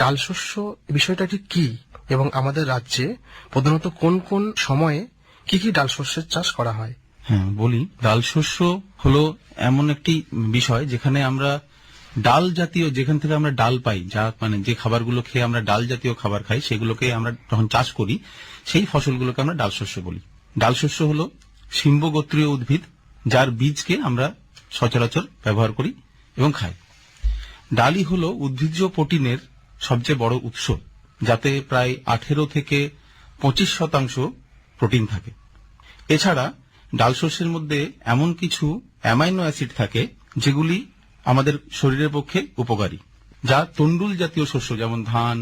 ডাল শস্য বিষয়টা ঠিক কি এবং আমাদের রাজ্যে প্রধানত কোন কোন সময়ে কি কি ডাল শস্যের চাষ করা হয়? হ্যাঁ বলি। ডাল শস্য হলো এমন একটি বিষয় যেখানে আমরা ডাল জাতীয়, যেখান থেকে আমরা ডাল পাই, যা মানে যে খাবারগুলো খেয়ে আমরা ডাল জাতীয় খাবার খাই, সেগুলোকে আমরা যখন চাষ করি, সেই ফসলগুলোকে আমরা ডাল শস্য বলি। ডাল শস্য হলো সিম্বগোত্রীয় উদ্ভিদ, যার বীজকে আমরা সচরাচর ব্যবহার করি এবং খাই। ডালই হলো উদ্ভিজ্জ প্রোটিনের সবচেয়ে বড় উৎস, যাতে প্রায় আঠেরো থেকে পঁচিশ শতাংশ প্রোটিন থাকে। এছাড়া ডাল শস্যের মধ্যে এমন কিছু অ্যামাইনো অ্যাসিড থাকে, যেগুলি আমাদের শরীরের পক্ষে উপকারী, যা তন্ডুল জাতীয় শস্য, যেমন ধান,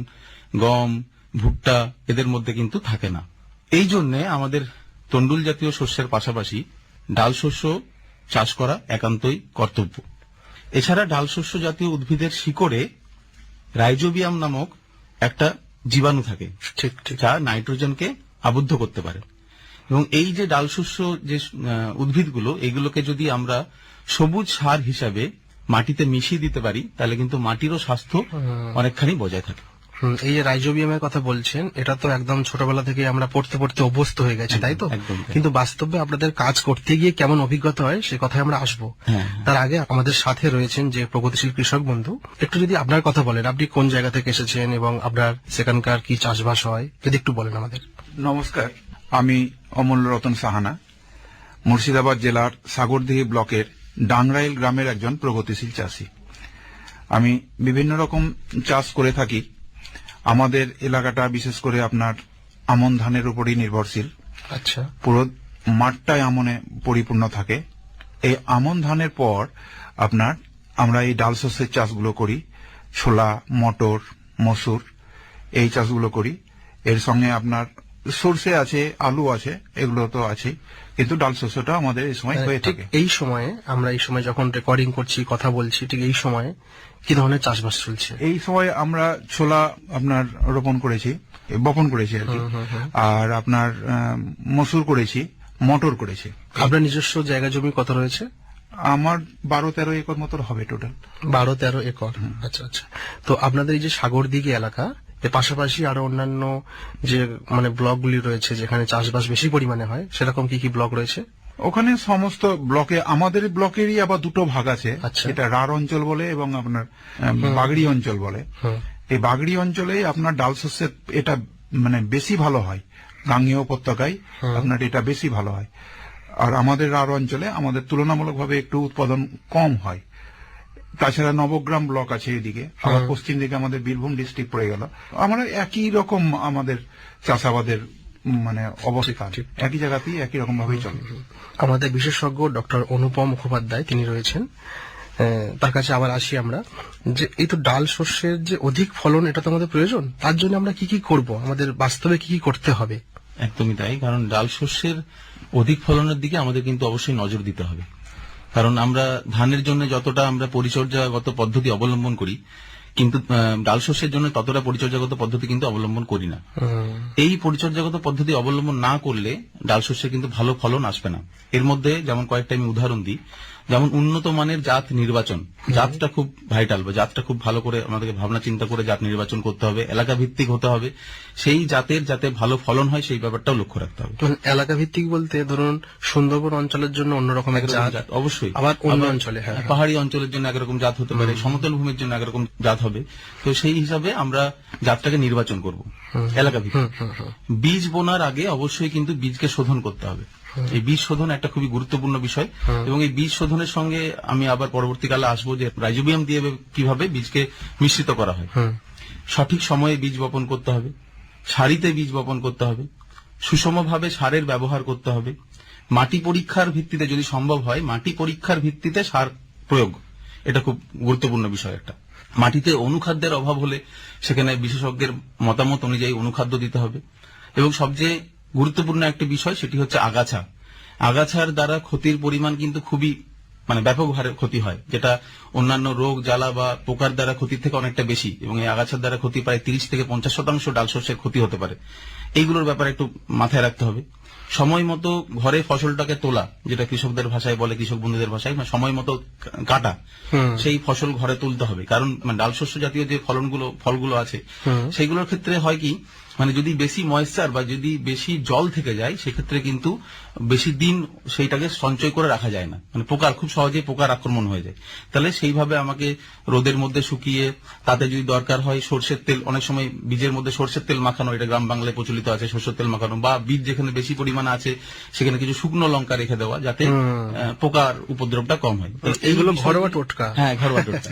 গম, ভুট্টা, এদের মধ্যে কিন্তু থাকে না। এই জন্য আমাদের তন্ডুল জাতীয় শস্যের পাশাপাশি ডাল শস্য চাষ করা একান্তই কর্তব্য। এছাড়া ডাল শস্য জাতীয় উদ্ভিদের শিকড়ে রাইজোবিয়াম নামক একটা জীবাণু থাকে ঠিক ঠিক। যা নাইট্রোজেনকে আবদ্ধ করতে পারে। এবং এই যে ডালশস্য যে উদ্ভিদগুলো এগুলোকে যদি আমরা সবুজ সার হিসাবে মাটিতে মিশিয়ে দিতে পারি তাহলে কিন্তু মাটিরও স্বাস্থ্য অনেকখানি বজায় থাকে। হুম, এই যে রাইজোবিয়ামের কথা বলছেন এটা তো একদম ছোটবেলা থেকে আমরা পড়তে পড়তে অভ্যস্ত হয়ে গেছি তাই তো? কিন্তু বাস্তবে আপনাদের কাজ করতে গিয়ে কেমন অভিজ্ঞতা হয় সে কথায় আমরা আসব। হ্যাঁ। তার আগে আমাদের সাথে রয়েছেন যে প্রগতিশীল কৃষক বন্ধু একটু যদি আপনার কথা বলেন আপনি কোন জায়গা থেকে এসেছেন এবং আপনার সেখানকার কি চাষবাস হয় যদি একটু বলেন আমাদের। নমস্কার আমি অমূল্য রতন সাহানা মুর্শিদাবাদ জেলার সাগরদিঘি ব্লকের ডাংরাইল গ্রামের একজন প্রগতিশীল চাষী। আমি বিভিন্ন রকম চাষ করে থাকি আমাদের এলাকাটা বিশেষ করে আপনার আমন ধানের উপরই নির্ভরশীল। আচ্ছা। পুরো মাঠটাই আমনে পরিপূর্ণ থাকে। এই আমন ধানের পর আপনার আমরা এই ডাল শস্যের চাষগুলো করি। ছোলা মটর মসুর এই চাষগুলো করি। এর সঙ্গে আপনার সর্ষে আছে আলু আছে এগুলো তো আছেই। কিন্তু ডাল শস্যটা আমাদের এই সময় হয়ে মানে ঠিক থাকে। এই সময়ে আমরা এই সময় যখন রেকর্ডিং করছি কথা বলছি ঠিক এই সময়ে কি ধরনের চাষবাস চলছে? এই সময় আমরা ছোলা আপনার রোপণ করেছি বপন করেছি আর কি। আর আপনার মসুর করেছি মটর করেছি। আপনার নিজস্ব জায়গা জমি কত রয়েছে? আমার বারো তেরো একর মতো হবে টোটাল বারো তেরো একর। আচ্ছা আচ্ছা। তো আপনাদের এই যে সাগরদিঘি এলাকা এর পাশাপাশি আরও অন্যান্য যে মানে ব্লকগুলি রয়েছে যেখানে চাষবাস বেশি পরিমাণে হয় সেরকম কি কি ব্লক রয়েছে? ওখানে সমস্ত ব্লকে আমাদের ব্লকেরই আবার দুটো ভাগ আছে। আচ্ছা। এটা রার অঞ্চল বলে এবং আপনার বাগড়ি অঞ্চল বলে। এই বাগড়ি অঞ্চলে আপনার ডাল শস্যের এটা মানে বেশি ভালো হয়। গাঙ্গেয় উপত্যকায় আপনার এটা বেশি ভালো হয়। আর আমাদের রার অঞ্চলে আমাদের তুলনামূলকভাবে একটু উৎপাদন কম হয়। তাছাড়া নবগ্রাম ব্লক আছে এদিকে। আবার পশ্চিম দিকে আমাদের বীরভূম ডিস্ট্রিক্ট পড়ে গেল। আমরা একই রকম আমাদের চাষাবাদের মানে অবস্থান একই জায়গাতেই একই রকম ভাবেই চলে। আমাদের বিশেষজ্ঞ ডক্টর অনুপম মুখোপাধ্যায় তিনি রয়েছেন। আহ, তার কাছে আবার আসি আমরা। যে এই তো ডাল শস্যের যে অধিক ফলন এটা তো আমাদের প্রয়োজন। তার জন্য আমরা কি কি করব? আমাদের বাস্তবে কি কি করতে হবে? একদমই তাই কারণ ডাল শস্যের অধিক ফলনের দিকে আমাদের কিন্তু অবশ্যই নজর দিতে হবে। কারণ আমরা ধানের জন্য যতটা আমরা পরিচর্যাগত পদ্ধতি অবলম্বন করি কিন্তু ডাল শস্যের জন্য ততটা পরিচর্যাগত পদ্ধতি কিন্তু অবলম্বন করি না। এই পরিচর্যাগত পদ্ধতি অবলম্বন না করলে ডাল শস্যের কিন্তু ভালো ফলন আসবে না। এর মধ্যে যেমন কয়েকটা আমি উদাহরণ দিই যেমন উন্নত মানের জাত নির্বাচন জাতটা খুব ভাইটাল বা জাতটা খুব ভালো করে আমাদেরকে ভাবনা চিন্তা করে জাত নির্বাচন করতে হবে এলাকা ভিত্তিক হতে হবে সেই জাতের যাতে ভালো ফলন হয় সেই ব্যাপারটাও লক্ষ্য রাখতে হবে। এলাকা ভিত্তিক বলতে ধরুন সুন্দরবন অঞ্চলের জন্য অন্যরকম এক জাত জাত অবশ্যই। আবার অন্য অঞ্চলে হ্যাঁ পাহাড়ি অঞ্চলের জন্য একরকম জাত হতে পারে সমতল ভূমির জন্য একরকম জাত হবে তো সেই হিসাবে আমরা জাতটাকে নির্বাচন করব এলাকা ভিত্তিক বীজ বোনার আগে অবশ্যই কিন্তু বীজকে শোধন করতে হবে। এই বীজ শোধন একটা খুবই গুরুত্বপূর্ণ বিষয়। এবং এই বীজ শোধনের সঙ্গে আমি আবার পরবর্তীকালে আসব যে রাইজোবিয়াম দিয়ে কীভাবে বীজকে মিশ্রিত করা হয়। সঠিক সময়ে বীজ বপন করতে হবে সারিতে বীজ বপন করতে হবে সুষমভাবে সারের ব্যবহার করতে হবে মাটি পরীক্ষার ভিত্তিতে যদি সম্ভব হয় মাটি পরীক্ষার ভিত্তিতে সার প্রয়োগ। এটা খুব গুরুত্বপূর্ণ বিষয় একটা। মাটিতে অনুখাদ্যের অভাব হলে সেখানে বিশেষজ্ঞের মতামত অনুযায়ী অনুখাদ্য দিতে হবে। এবং সবচেয়ে গুরুত্বপূর্ণ একটি বিষয় সেটি হচ্ছে আগাছা। আগাছার দ্বারা ক্ষতির পরিমাণ কিন্তু খুবই মানে ব্যাপক হারে ক্ষতি হয় যেটা অন্যান্য রোগ জ্বালা বা পোকার দ্বারা ক্ষতির থেকে অনেকটা বেশি এবং এই আগাছার দ্বারা ক্ষতি প্রায় তিরিশ থেকে পঞ্চাশ শতাংশ ডাল শস্যের ক্ষতি হতে পারে। এইগুলোর ব্যাপারে একটু মাথায় রাখতে হবে। সময় মতো ঘরে ফসলটাকে তোলা যেটা কৃষকদের ভাষায় বলে কৃষক বন্ধুদের ভাষায় মানে সময় মতো কাটা সেই ফসল ঘরে তুলতে হবে। কারণ মানে ডাল শস্য জাতীয় যে ফলনগুলো ফলগুলো আছে সেইগুলোর ক্ষেত্রে হয় কি মানে যদি বেশি ময়েশ্চার বা যদি বেশি জল থেকে যায় সেক্ষেত্রে কিন্তু বেশি দিন সেইটাকে সঞ্চয় করে রাখা যায় না। মানে পোকার খুব সহজেই পোকার আক্রমণ হয়ে যায়। তাহলে সেইভাবে আমাকে রোদের মধ্যে শুকিয়ে তাতে যদি দরকার হয় সর্ষের তেল অনেক সময় বীজের মধ্যে সর্ষের তেল মাখানো এটা গ্রাম বাংলায় প্রচলিত আছে সর্ষের তেল মাখানো বা বীজ যেখানে বেশি পরিমাণে আছে সেখানে কিছু শুকনো লঙ্কা রেখে দেওয়া যাতে পোকার উপদ্রবটা কম হয়। এইগুলো ঘরোয়া টোটকা। হ্যাঁ ঘরোয়া টোটকা।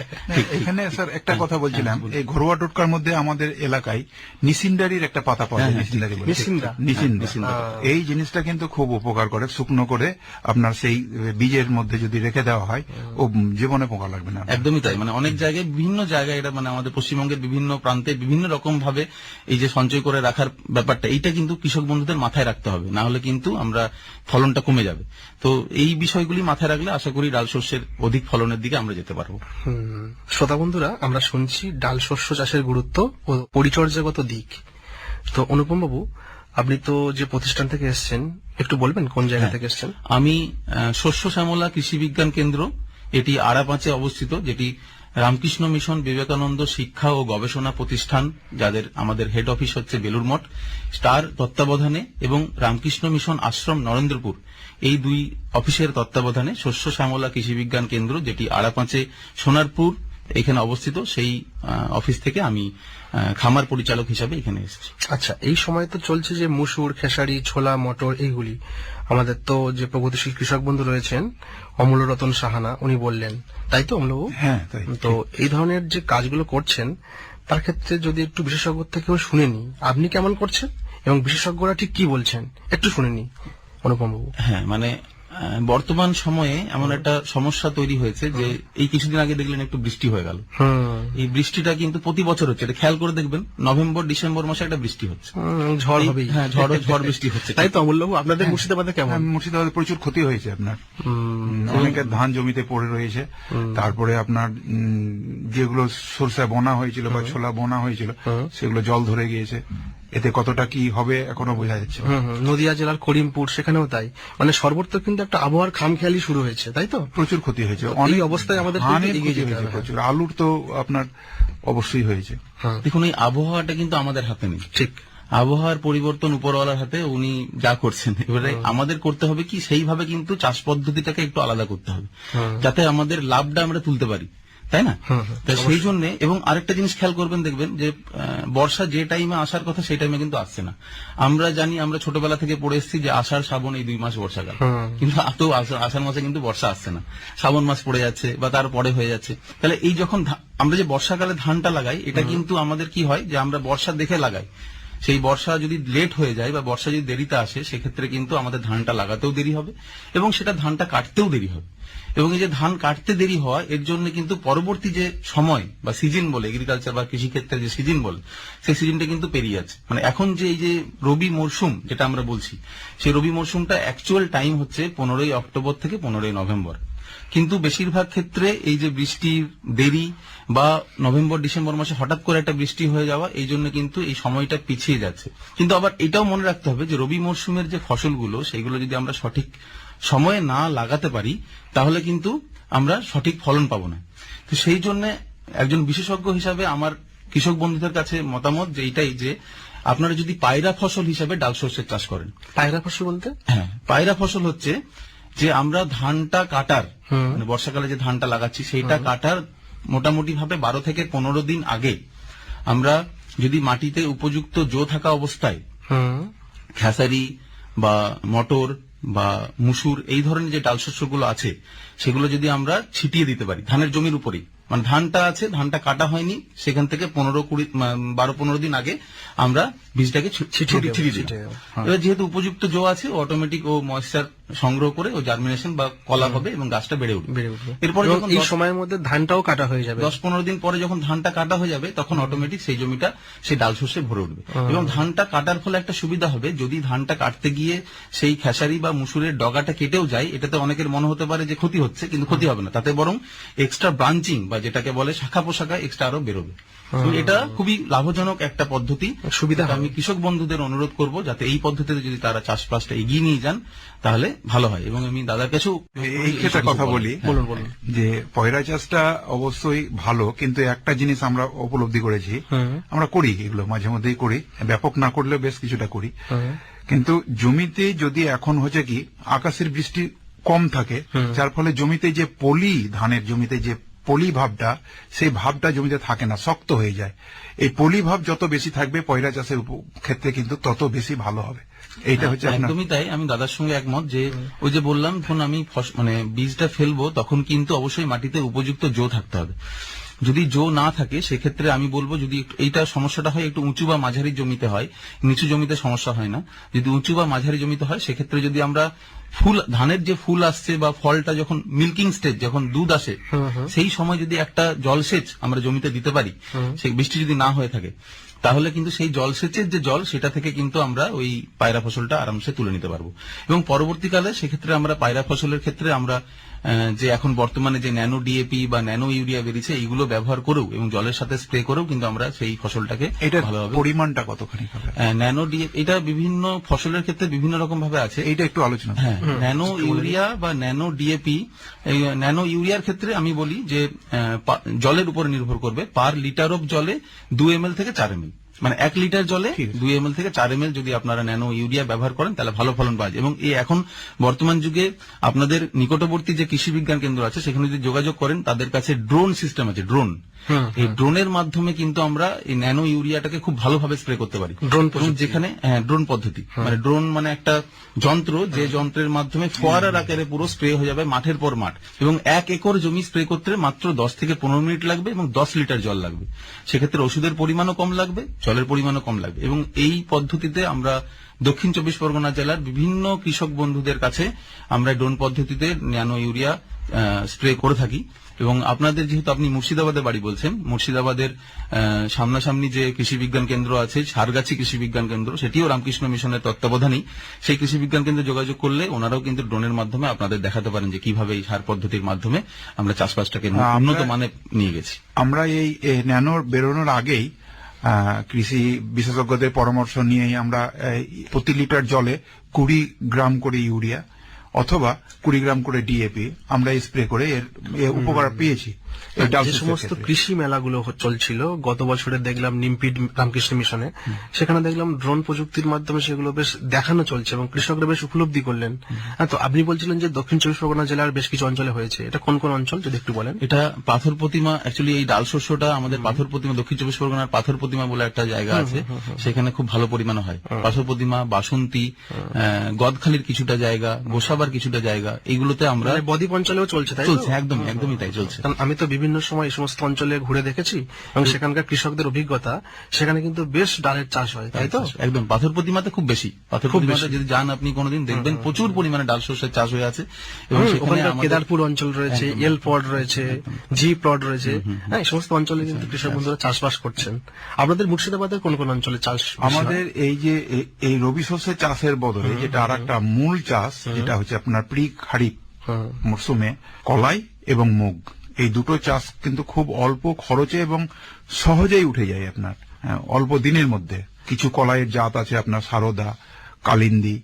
এখানে স্যার একটা কথা বলছিলাম। এই ঘরোয়া টোটকার মধ্যে আমাদের এলাকায় নিসিন্ডারির একটা পাতা পাওয়া যায় বলে। নিসিন্দা? নিসিন্দা এই জিনিসটা কিন্তু খুব উপকার করে শুকনো করে আপনার সেই বীজের মধ্যে যদি রেখে দেওয়া হয় ও জীবনে পোকা লাগবে না। একদমই তাই মানে অনেক জায়গায় বিভিন্ন জায়গায় এটা মানে আমাদের পশ্চিমবঙ্গের বিভিন্ন প্রান্তে বিভিন্ন রকম ভাবে এই যে সঞ্চয় করে রাখার ব্যাপারটা এইটা কিন্তু কৃষক বন্ধুদের মাথায় রাখতে হবে না হলে কিন্তু আমরা ফলনটা কমে যাবে। তো এই বিষয়গুলি মাথায় রাখলে আশা করি ডাল শস্যের অধিক ফলনের দিকে আমরা যেতে পারব। শ্রোতা বন্ধুরা আমরা শুনছি ডাল শস্য চাষের গুরুত্ব ও পরিচর্যাগত দিক। তো অনুপম বাবু আপনি তো যে প্রতিষ্ঠান থেকে এসেছেন একটু বলবেন কোন জায়গা থেকে এসেছেন? আমি শস্য শ্যামলা কৃষি বিজ্ঞান কেন্দ্র এটি আড়াপাঁচে অবস্থিত যেটি রামকৃষ্ণ মিশন বিবেকানন্দ শিক্ষা ও গবেষণা প্রতিষ্ঠান যাদের আমাদের হেড অফিস হচ্ছে বেলুর মঠ স্টার তত্ত্বাবধানে এবং রামকৃষ্ণ মিশন আশ্রম নরেন্দ্রপুর। এই দুই অফিসের তত্ত্বাবধানে শস্য শ্যামলা কৃষি বিজ্ঞান কেন্দ্র যেটি আড়াপাঁচে সোনারপুর এখানে অবস্থিত সেই অফিস থেকে আমি খামার পরিচালক হিসাবে এখানে এসেছি। আচ্ছা এই সময় তো চলছে যে মুসুর খেসারি ছোলা মটর এইগুলি। আমাদের তো যে প্রগতিশীল কৃষক বন্ধু রয়েছেন অমূল্য রতন সাহানা উনি বললেন। তাই তো অমূল্যবাবু হ্যাঁ তাই। তো এই ধরনের যে কাজগুলো করছেন তার ক্ষেত্রে যদি একটু বিশেষজ্ঞ থেকেও শুনেনি আপনি কেমন করছেন? এবং বিশেষজ্ঞরা ঠিক কি বলছেন? একটু শুনেনি অনুপম বাবু। হ্যাঁ মানে বর্তমান সময়ে এমন একটা সমস্যা তৈরি হয়েছে যে এই কিছুদিন আগে দেখলেন একটু বৃষ্টি হয়ে গেল। এই বৃষ্টিটা কিন্তু প্রতি বছর হচ্ছে এটা খেয়াল করে দেখবেন নভেম্বর ডিসেম্বর মাসে একটা বৃষ্টি হচ্ছে। ঝড় হবেই। হ্যাঁ ঝড় ঝড় বৃষ্টি হচ্ছে। তাই তো অমূল্যবাবু আপনাদের মুর্শিদাবাদে কেমন? হ্যাঁ, মুর্শিদাবাদে প্রচুর ক্ষতি হয়েছে আপনার। হুম, অনেকের ধান জমিতে পড়ে রয়েছে। তারপরে আপনার উম, যেগুলো সরষে বোনা হয়েছিল বা ছোলা বোনা হয়েছিল সেগুলো জল ধরে গিয়েছে। এতে কতটা কি হবে এখনও বোঝা যাচ্ছে নদিয়া জেলার করিমপুর সেখানেও তাই। মানে সর্বত্র কিন্তু একটা আবহাওয়ার খামখেয়ালি শুরু হয়েছে তাই তো? প্রচুর ক্ষতি হয়েছে। অনেক অবস্থায় আমাদের। প্রচুর। আলুর তো আপনার অবশ্যই হয়েছে। হ্যাঁ। দেখুন এই আবহাওয়াটা কিন্তু আমাদের হাতে নেই। ঠিক। আবহাওয়ার পরিবর্তন উপরওয়ালার হাতে উনি যা করছেন। এবারে আমাদের করতে হবে কি? সেইভাবে কিন্তু চাষ পদ্ধতিটাকে একটু আলাদা করতে হবে। যাতে আমাদের লাভটা আমরা তুলতে পারি। তাই না? তা সেই জন্য এবং আরেকটা জিনিস খেয়াল করবেন দেখবেন যে বর্ষা যে টাইমে আসার কথা সেই টাইমে কিন্তু আসছে না। আমরা জানি আমরা ছোটবেলা থেকে পড়ে এসেছি যে আষাঢ় শ্রাবণ এই দুই মাস বর্ষাকাল। কিন্তু এত আষাঢ় মাসে কিন্তু বর্ষা আসছে না। শ্রাবণ মাস পড়ে যাচ্ছে বা তার পরে হয়ে যাচ্ছে। তাহলে এই যখন আমরা যে বর্ষাকালে ধানটা লাগাই এটা কিন্তু আমাদের কি হয় যে আমরা বর্ষা দেখে লাগাই। সেই বর্ষা যদি লেট হয়ে যায় বা বর্ষা যদি দেরিতে আসে, সেক্ষেত্রে কিন্তু আমাদের ধানটা লাগাতেও দেরি হবে এবং সেটা ধানটা কাটতেও দেরি হবে। এবং এই যে ধান কাটতে দেরি হওয়া, এর জন্য কিন্তু পরবর্তী যে সময় বা সিজন বলে এগ্রিকালচার বা কৃষিক্ষেত্রে যে সিজন বলে, সেই সিজনটা কিন্তু পেরিয়ে যাচ্ছে। মানে এখন যে এই যে রবি মরশুম যেটা আমরা বলছি, সেই রবি মরশুমটা অ্যাকচুয়াল টাইম হচ্ছে পনেরোই অক্টোবর থেকে পনেরোই নভেম্বর। কিন্তু বেশিরভাগ ক্ষেত্রে এই যে বৃষ্টির দেরি বা নভেম্বর ডিসেম্বর মাসে হঠাৎ করে একটা বৃষ্টি হয়ে যাওয়া এই জন্য কিন্তু এই সময়টা পিছিয়ে যাচ্ছে। কিন্তু আবার এটাও মনে রাখতে হবে যে রবি মরশুমের যে ফসলগুলো সেগুলো যদি আমরা সঠিক সময়ে না লাগাতে পারি তাহলে কিন্তু আমরা সঠিক ফলন পাবো না। তো সেই জন্য একজন বিশেষজ্ঞ হিসাবে আমার কৃষক বন্ধুদের কাছে মতামত যে এইটাই যে আপনারা যদি পায়রা ফসল হিসাবে ডাল শস্যের চাষ করেন। পায়রা ফসল বলতে? হ্যাঁ পায়রা ফসল হচ্ছে যে আমরা ধানটা কাটার মানে বর্ষাকালে যে ধানটা লাগাচ্ছি সেইটা কাটার মোটামুটি ভাবে বারো থেকে পনেরো দিন আগে আমরা যদি মাটিতে উপযুক্ত জো থাকা অবস্থায় খেসারি বা মটর বা মুসুর এই ধরনের যে ডাল শস্যগুলো আছে সেগুলো যদি আমরা ছিটিয়ে দিতে পারি ধানের জমির উপরেই। মানে ধানটা আছে ধানটা কাটা হয়নি সেখান থেকে পনেরো কুড়ি বারো পনেরো দিন আগে আমরা বীজটাকে ছিটিয়ে দিই এবার যেহেতু উপযুক্ত জো আছে অটোমেটিক ও ময়েশ্চার সংগ্রহ করে ও জার্মিনেশন বা কলা হবে এবং গাছটা বেড়ে উঠবে। বেড়ে উঠবে। এরপরে যখন এই সময়ের মধ্যে ধানটাও কাটা হয়ে যাবে। দশ পনেরো দিন পরে যখন ধানটা কাটা হয়ে যাবে তখন অটোমেটিক সেই জমিটা সেই ডাল শস্যে ভরে উঠবে। এবং ধানটা কাটার ফলে একটা সুবিধা হবে যদি ধানটা কাটতে গিয়ে সেই খেসারি বা মুসুরের ডগাটা কেটেও যায় এটাতে অনেকের মনে হতে পারে যে ক্ষতি হচ্ছে কিন্তু ক্ষতি হবে না। তাতে বরং এক্সট্রা ব্রাঞ্চিং বা যেটাকে বলে শাখা পোশাখা এক্সট্রা আরও বেরোবে। তো এটা খুবই লাভজনক একটা পদ্ধতি। সুবিধা আমি কৃষক বন্ধুদের অনুরোধ করব যাতে এই পদ্ধতিতে যদি তারা চাষবাসটা এগিয়ে নিয়ে যান তাহলে ভালো হয়। এবং আমি দাদার কাছেও এই ক্ষেত্রে কথা বলি বলুন বলুন। যে পয়রা চাষটা অবশ্যই ভালো কিন্তু একটা জিনিস আমরা উপলব্ধি করেছি আমরা করি এগুলো মাঝে মধ্যেই করি ব্যাপক না করলেও বেশ কিছুটা করি। কিন্তু জমিতে যদি এখন হচ্ছে কি আকাশের বৃষ্টি কম থাকে যার ফলে জমিতে যে পলি ধানের জমিতে যে পলি ভাবটা সেই ভাবটা জমিতে থাকে না শক্ত হয়ে যায়। এই পলি ভাব যত বেশি থাকবে পয়রা চাষের ক্ষেত্রে কিন্তু তত বেশি ভালো হবে। এইটা হচ্ছে একদমই তাই আমি দাদার সঙ্গে একমত যে ওই যে বললাম যখন আমি মানে বীজটা ফেলব তখন কিন্তু অবশ্যই মাটিতে উপযুক্ত জো থাকতে হবে। যদি জো না থাকে সেক্ষেত্রে আমি বলব যদি এইটা সমস্যাটা হয় একটু উঁচু বা মাঝারি জমিতে হয় নিচু জমিতে সমস্যা হয় না। যদি উঁচু বা মাঝারি জমিতে হয় সেক্ষেত্রে যদি আমরা ফুল ধানের যে ফুল আসছে বা ফলটা যখন মিল্কিং স্টেজ যখন দুধ আসে সেই সময় যদি একটা জলসেচ আমরা জমিতে দিতে পারি সেই বৃষ্টি যদি না হয়ে থাকে তাহলে কিন্তু সেই জলসেচের যে জল, সেটা থেকে কিন্তু আমরা ওই পায়রা ফসলটা আরামসে তুলে নিতে পারব। এবং পরবর্তীকালে সেক্ষেত্রে আমরা, পায়রা ফসলের ক্ষেত্রে আমরা যে এখন বর্তমানে যে ন্যানো ডিএপি বা ন্যানো ইউরিয়া বেরিয়েছে এইগুলো ব্যবহার করেও এবং জলের সাথে স্প্রে করেও কিন্তু আমরা সেই ফসলটাকে এটা ভালোভাবে পরিমাণটা কতখানি ন্যানো ডিএপি এটা বিভিন্ন ফসলের ক্ষেত্রে বিভিন্ন রকম ভাবে আছে। এইটা একটু আলোচনা হ্যাঁ ন্যানো ইউরিয়া বা ন্যানো ডিএপি ন্যানো ইউরিয়ার ক্ষেত্রে আমি বলি যে আহ, জলের উপর নির্ভর করবে। পার লিটার অফ জলে দু এম এল থেকে চার এম মানে এক লিটার জলে দুই এম থেকে চার এম যদি আপনারা ন্যানো ইউরিয়া ব্যবহার করেন তাহলে ভালো ফলন পাওয়া যায়। এবং এই এখন বর্তমান যুগে আপনাদের নিকটবর্তী যে কৃষি বিজ্ঞান কেন্দ্র আছে সেখানে যদি যোগাযোগ করেন তাদের কাছে ড্রোন সিস্টেম আছে ড্রোন। এই ড্রোনের মাধ্যমে কিন্তু আমরা এই ন্যানো ইউরিয়াটাকে খুব ভালোভাবে স্প্রে করতে পারি। ড্রোন যেখানে হ্যাঁ ড্রোন পদ্ধতি। মানে ড্রোন মানে একটা যন্ত্র যে যন্ত্রের মাধ্যমে ফোয়ারার আকারে পুরো স্প্রে হয়ে যাবে মাঠের পর মাঠ। এবং এক একর জমি স্প্রে করতে মাত্র দশ থেকে পনেরো মিনিট লাগবে এবং দশ লিটার জল লাগবে। সেক্ষেত্রে ওষুধের পরিমাণও কম লাগবে। জলের পরিমাণও কম লাগবে। এবং এই পদ্ধতিতে আমরা দক্ষিণ চব্বিশ পরগনা জেলার বিভিন্ন কৃষক বন্ধুদের কাছে আমরা ড্রোন পদ্ধতিতে ন্যানো ইউরিয়া স্প্রে করে থাকি। এবং আপনাদের যেহেতু আপনি মুর্শিদাবাদে বাড়ি বলছেন মুর্শিদাবাদের সামনাসামনি যে কৃষি বিজ্ঞান কেন্দ্র আছে সারগাছি কৃষি বিজ্ঞান কেন্দ্র সেটিও রামকৃষ্ণ মিশনের তত্ত্বাবধানেই। সেই কৃষি বিজ্ঞান কেন্দ্রে যোগাযোগ করলে ওনারাও কিন্তু ড্রোনের মাধ্যমে আপনাদের দেখাতে পারেন যে কীভাবে এই সার পদ্ধতির মাধ্যমে আমরা চাষবাসটাকে উন্নত মানে নিয়ে গেছি। আমরা এই ন্যানোর বেরোনোর আগেই কৃষি বিশেষজ্ঞদের পরামর্শ নিয়েই আমরা প্রতি লিটার জলে কুড়ি গ্রাম করে ইউরিয়া অথবা কুড়ি গ্রাম করে ডিএপি আমরা স্প্রে করে এর উপকার পেয়েছি। যে সমস্ত কৃষি মেলাগুলো চলছিল গত বছরে দেখলাম নিমপিড রামকৃষ্ণ মিশনে সেখানে দেখলাম ড্রোন প্রযুক্তির মাধ্যমে সেগুলো বেশ দেখানো চলছে এবং কৃষকরা বেশ উপলব্ধি করলেন। হ্যাঁ তো আপনি বলছিলেন যে দক্ষিণ চব্বিশ পরগনা জেলার বেশ কিছু অঞ্চলে হয়েছে। এটা কোন কোন অঞ্চল যদি একটু বলেন? এটা পাথর প্রতিমা অ্যাকচুয়ালি এই ডাল শস্যটা আমাদের পাথর প্রতিমা দক্ষিণ চব্বিশ পরগনার পাথর প্রতিমা বলে একটা জায়গা আছে। সেখানে খুব ভালো পরিমাণ হয়। পাথর প্রতিমা বাসন্তী আহ, গদখালির কিছুটা জায়গা গোসাবার কিছুটা জায়গা এইগুলোতে আমরা মানে বদ্বীপ অঞ্চলেও চলছে তাই? চলছে একদমই একদমই তাই চলছে। কারণ আমি তো বিভিন্ন সময় এই সমস্ত অঞ্চলে ঘুরে দেখেছি এবং সেখানকার কৃষকদের অভিজ্ঞতা সেখানে কিন্তু বেশ ডালের চাষ হয় তাই তো? একদম পাথর প্রতিমাতে খুব বেশি। পাথর প্রতিমাতে যদি যান আপনি কোনোদিন দেখবেন প্রচুর পরিমাণে ডাল শস্যের চাষ হয়ে আছে এবং কেদারপুর অঞ্চল রয়েছে এল পড রয়েছে জি প্লড রয়েছে। হ্যাঁ এই সমস্ত অঞ্চলে কিন্তু কৃষক বন্ধুরা চাষবাস করছেন। আপনাদের মুর্শিদাবাদের কোন কোন অঞ্চলে চাষ আমাদের এই যে এই রবি শস্যের চাষের বদলে যেটা আর একটা মূল চাষ যেটা হচ্ছে আপনার প্রি খারিফ। মরশুমে কলাই এবং মুগ। এই দুটো চাষ কিন্তু খুব অল্প খরচে এবং সহজেই উঠে যায় আপনার হ্যাঁ, অল্প দিনের মধ্যে। কিছু কলাইয়ের জাত আছে আপনার সারদা কালিন্দি।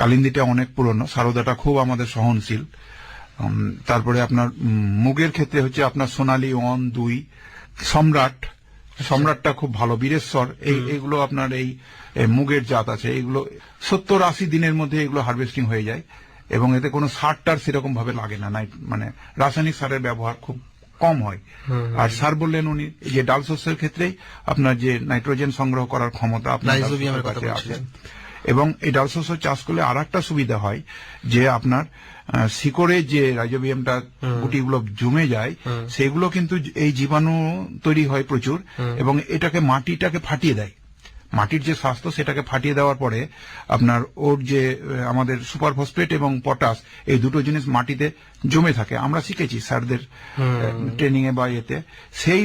কালিন্দিটা অনেক পুরনো সারদাটা খুব আমাদের সহনশীল। তারপরে আপনার মুগের ক্ষেত্রে হচ্ছে আপনার সোনালি ওয়ান দুই সম্রাট। সম্রাটটা খুব ভালো বীরেশ্বর। এই এগুলো আপনার এই মুগের জাত আছে এগুলো সত্তর আশি দিনের মধ্যে এগুলো হারভেস্টিং হয়ে যায়। এবং এতে কোনো সার টার সেরকম ভাবে লাগে না। নাই মানে রাসায়নিক সারের ব্যবহার খুব কম হয়। আর সার বললেন উনি এই যে ডাল শস্যের ক্ষেত্রেই আপনার যে নাইট্রোজেন সংগ্রহ করার ক্ষমতা আপনার কাছে আছে। এবং এই ডাল শস্য চাষ করলে আর একটা সুবিধা হয় যে আপনার শিকড়ে যে রাইজোবিয়ামটা গুটিগুলো জমে যায় সেগুলো কিন্তু এই জীবাণু তৈরি হয় প্রচুর এবং এটাকে মাটিটাকে ফাটিয়ে দেয়। মাটির যে স্বাস্থ্য সেটাকে ফাটিয়ে দেওয়ার পরে আপনার ওর যে আমাদের সুপার ফসফেট এবং পটাশ এই দুটো জিনিস মাটিতে জমে থাকে। আমরা শিখেছি স্যারদের ট্রেনিং এ বা ইয়েতে। সেই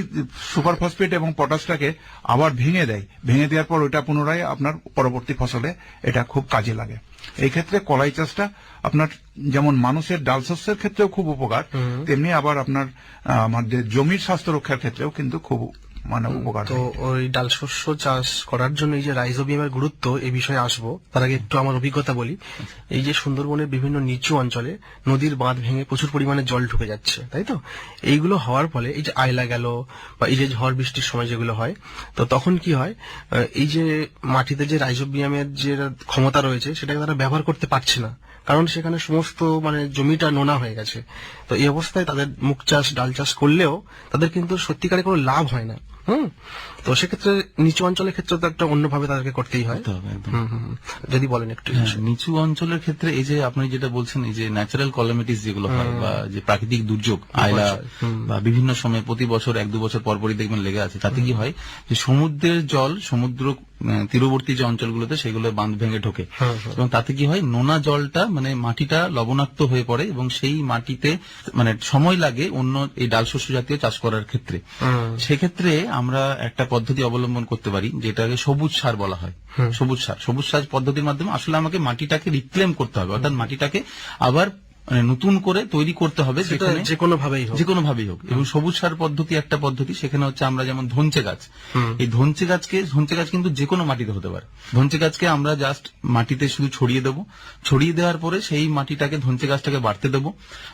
সুপার ফসফেট এবং পটাশটাকে আবার ভেঙে দেয়। ভেঙে দেওয়ার পর ওটা পুনরায় আপনার পরবর্তী ফসলে এটা খুব কাজে লাগে। এই ক্ষেত্রে কলাই চাষটা আপনার যেমন মানুষের ডাল শস্যের ক্ষেত্রেও খুব উপকার তেমনি আবার আপনার আমাদের জমির স্বাস্থ্য রক্ষার ক্ষেত্রেও কিন্তু খুব মানে উপকার তো ওই ডাল শস্য চাষ করার জন্য এই যে রাইজোবিয়ামের গুরুত্ব এই বিষয়ে আসব। তার আগে একটু আমার অভিজ্ঞতা বলি। এই যে সুন্দরবনের বিভিন্ন নিচু অঞ্চলে নদীর বাঁধ ভেঙে প্রচুর পরিমাণে জল ঢুকে যাচ্ছে তাই তো? এইগুলো হওয়ার ফলে এই যে আয়লা গেল বা এই যে ঝড় বৃষ্টির সময় যেগুলো হয় তো তখন কি হয় এই যে মাটিতে যে রাইজোবিয়ামের যে ক্ষমতা রয়েছে সেটাকে তারা ব্যবহার করতে পারছে না। কারণ সেখানে সমস্ত মানে জমিটা নোনা হয়ে গেছে। তো এই অবস্থায় তাদের মুখ চাষ ডাল চাষ করলেও তাদের কিন্তু সত্যিকারে কোনো লাভ হয় না। তো সেক্ষেত্রে নিচু অঞ্চলের ক্ষেত্রে তো একটা অন্যভাবে তাদেরকে করতেই হয়। যদি বলেন একটু হ্যাঁ। নিচু অঞ্চলের ক্ষেত্রে এই যে আপনি যেটা বলছেন এই যে ন্যাচারাল কলামিটিস যেগুলো হয় বা যে প্রাকৃতিক দুর্যোগ আয়লা বা বিভিন্ন সময় প্রতি বছর এক দু বছর পরপরই দেখবেন লেগে আছে। তাতে কি হয় যে সমুদ্রের জল সমুদ্র তীরবর্তী যে অঞ্চলগুলোতে সেগুলো বাঁধ ভেঙে ঢোকে। এবং তাতে কি হয় নোনা জলটা মানে মাটিটা লবণাক্ত হয়ে পড়ে এবং সেই মাটিতে মানে সময় লাগে অন্য এই ডাল শস্য জাতীয় চাষ করার ক্ষেত্রে। সেক্ষেত্রে আমরা একটা পদ্ধতি অবলম্বন করতে পারি যেটাকে সবুজ সার বলা হয়। সবুজ সার। সবুজ সার পদ্ধতির মাধ্যমে আসলে আমাকে মাটিটাকে রিক্লেম করতে হবে। অর্থাৎ মাটিটাকে আবার মানে নতুন করে তৈরি করতে হবে যে কোনো ভাবেই হোক। যে কোনো ভাবেই হোক। এবং সবুজ সার পদ্ধতি একটা পদ্ধতি সেখানে হচ্ছে আমরা যেমন ধনচে গাছ। এই ধনচে গাছকে ধনচে গাছ কিন্তু যে কোনো মাটিতে হতে পারে। ধনচে গাছকে আমরা জাস্ট মাটিতে শুধু ছড়িয়ে দেবো। ছড়িয়ে দেওয়ার পরে সেই মাটিটাকে ধনচে গাছটাকে বাড়তে দেবো।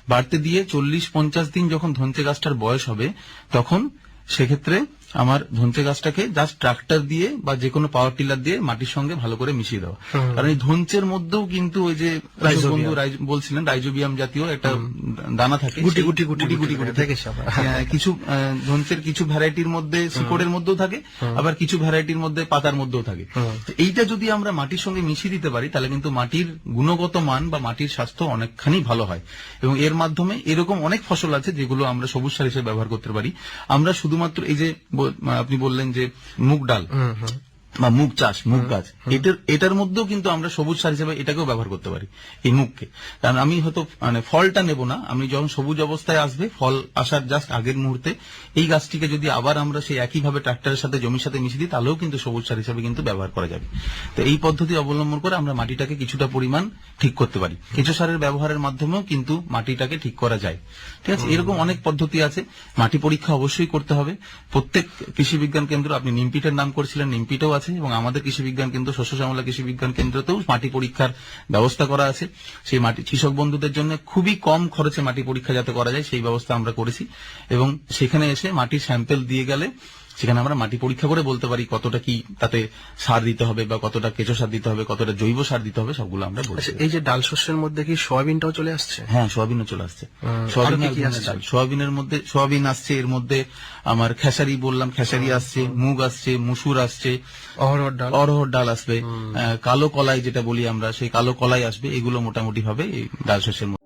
বাড়তে দিয়ে চল্লিশ পঞ্চাশ দিন যখন ধনচে গাছটার বয়স হবে তখন সেক্ষেত্রে আমার ধনচে গাছটাকে জাস্ট ট্রাক্টর দিয়ে বা যে কোনো পাওয়ার টিলার দিয়ে মাটির সঙ্গে ভালো করে মিশিয়ে দেওয়া। কারণ এই ধনচের মধ্যেও কিন্তু ওই যে বন্ধু বলছিলেন রাইজোবিয়াম জাতীয় একটা দানা থাকে গুটি গুটি গুটি গুটি গুটি আমরা। হ্যাঁ, কিছু ধনচের কিছু ভ্যারাইটির মধ্যে শিকড়ের মধ্যেও থাকে আবার কিছু ভ্যারাইটির মধ্যে পাতার মধ্যেও থাকে। তো এইটা যদি আমরা মাটির সঙ্গে মিশিয়ে দিতে পারি তাহলে কিন্তু মাটির গুণগত মান বা মাটির স্বাস্থ্য অনেকখানি ভালো হয়। এবং এর মাধ্যমে এরকম অনেক ফসল আছে যেগুলো আমরা সবুজ সার হিসেবে ব্যবহার করতে পারি। আমরা শুধুমাত্র এই যে আপনি বললেন যে মুগ ডাল। বা মুগ চাষ মুগ গাছ। এটার এটার মধ্যেও কিন্তু আমরা সবুজ সার হিসেবে এটাকেও ব্যবহার করতে পারি এই মুগকে। কারণ আমি হয়তো মানে ফলটা নেব না আমি যখন সবুজ অবস্থায় আসবে ফল আসার জাস্ট আগের মুহূর্তে এই গাছটিকে যদি আবার আমরা সেই একইভাবে ট্রাক্টরের সাথে জমির সাথে মিশিয়ে দিই তাহলেও কিন্তু সবুজ সার হিসেবে কিন্তু ব্যবহার করা যাবে। তো এই পদ্ধতি অবলম্বন করে আমরা মাটিটাকে কিছুটা পরিমাণ ঠিক করতে পারি। কেঁচো সারের ব্যবহারের মাধ্যমেও কিন্তু মাটিটাকে ঠিক করা যায়। ঠিক আছে? এরকম অনেক পদ্ধতি আছে। মাটি পরীক্ষা অবশ্যই করতে হবে। প্রত্যেক কৃষি বিজ্ঞান কেন্দ্র আপনি নিমপিটের নাম করেছিলেন নিমপিটও আছে এবং আমাদের কৃষি বিজ্ঞান কেন্দ্র, শস্য শ্যামলা কৃষি বিজ্ঞান কেন্দ্রতেও মাটি পরীক্ষার ব্যবস্থা করা আছে। সেই মাটি, কৃষক বন্ধুদের জন্য খুবই কম খরচে মাটি পরীক্ষা যাতে করা যায়, সেই ব্যবস্থা আমরা করেছি। এবং সেখানে এসে মাটির স্যাম্পেল দিয়ে গেলে সেখানে আমরা মাটি পরীক্ষা করে বলতে পারি কতটা কি তাতে সার দিতে হবে বা কতটা কেঁচো সার দিতে হবে কতটা জৈব সার দিতে হবে সবগুলো আমরা বলছি। আচ্ছা এই যে ডাল শস্যের মধ্যে কি সয়াবিনটাও চলে আসছে? হ্যাঁ সোয়াবিনও চলে আসছে। সোয়াবিনের মধ্যে সোয়াবিন আসছে এর মধ্যে আমার খেসারি বললাম খেসারি আসছে মুগ আসছে মুসুর আসছে অহরহর ডাল। অরহর ডাল আসবে কালো কলাই যেটা বলি আমরা সেই কালো কলাই আসবে এগুলো মোটামুটি হবে এই ডাল শস্যের মধ্যে